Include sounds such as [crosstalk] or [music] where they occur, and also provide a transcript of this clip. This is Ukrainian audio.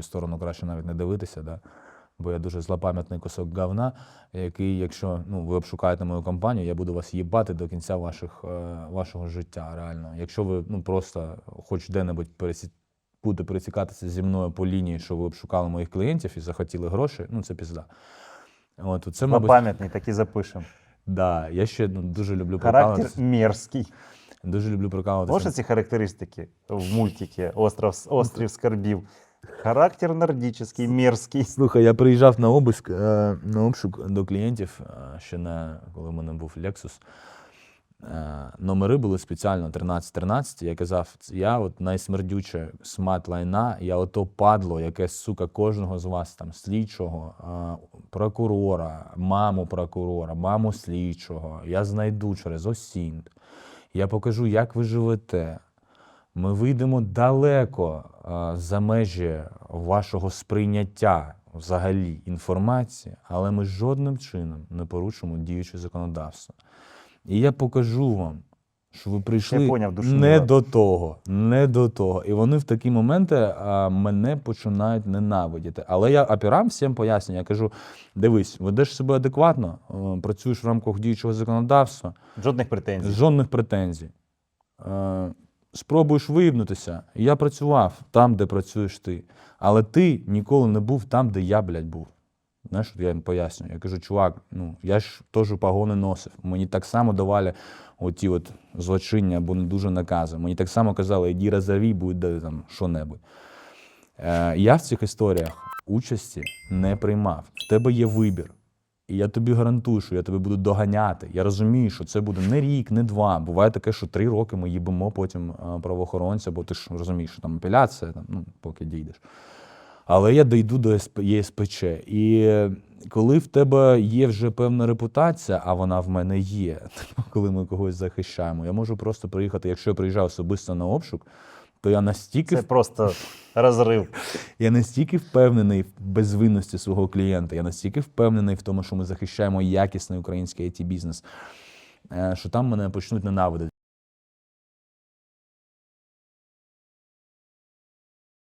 мою сторону краще навіть не дивитися, да? бо я дуже злопам'ятний кусок говна, який, якщо ну, ви обшукаєте мою компанію, я буду вас їбати до кінця ваших, е, вашого життя, реально. Якщо ви ну, просто хоч де-небудь пересі... будете пересікатися зі мною по лінії, що ви обшукали моїх клієнтів і захотіли гроші, ну це пізда. От, це, мабуть, пам'ятний, так і запишемо. да, я ще ну, дуже люблю Характер мерзкий. Дуже люблю прикалуватися. Можна ці характеристики в мультикі Остров, Острів Скарбів? Характер нордічний, мерзкий. Слухай, я приїжджав на обиск, е, на обшук до клієнтів е, ще на коли в мене був Lexus. Е, Номери були спеціально 13-13. Я казав, я от найсмердюче смат лайна, я ото падло, яке, сука, кожного з вас там слідчого, прокурора, маму прокурора, маму слідчого. Я знайду через осінт. Я покажу, як ви живете. Ми вийдемо далеко за межі вашого сприйняття взагалі інформації, але ми жодним чином не порушимо діюче законодавство. І я покажу вам, що ви прийшли поняв, душу не до того, не до того. І вони в такі моменти а, мене починають ненавидіти. Але я опірам всім пояснюю. Я кажу: дивись, ведеш себе адекватно, е, працюєш в рамках діючого законодавства. Жодних претензій. Жодних претензій. Спробуєш виїбнутися. Я працював там, де працюєш ти. Але ти ніколи не був там, де я, блядь, був. Знаєш, я їм пояснюю. Я кажу, чувак, ну я ж теж погони носив. Мені так само давали оті от злочиння або не дуже накази. Мені так само казали, іди розорвій, буде там що-небудь. Е, я в цих історіях участі не приймав. В тебе є вибір. І я тобі гарантую, що я тебе буду доганяти. Я розумію, що це буде не рік, не два. Буває таке, що три роки ми їбемо потім е, правоохоронця, бо ти ж розумієш, що там апеляція, там, ну, поки дійдеш. Але я дійду до СП, ЄСПЧ. І коли в тебе є вже певна репутація, а вона в мене є, [laughs] коли ми когось захищаємо, я можу просто приїхати, якщо я приїжджаю особисто на обшук, то я настільки Це просто розрив. [laughs] я настільки впевнений в безвинності свого клієнта, я настільки впевнений в тому, що ми захищаємо якісний український it бізнес що там мене почнуть ненавидити.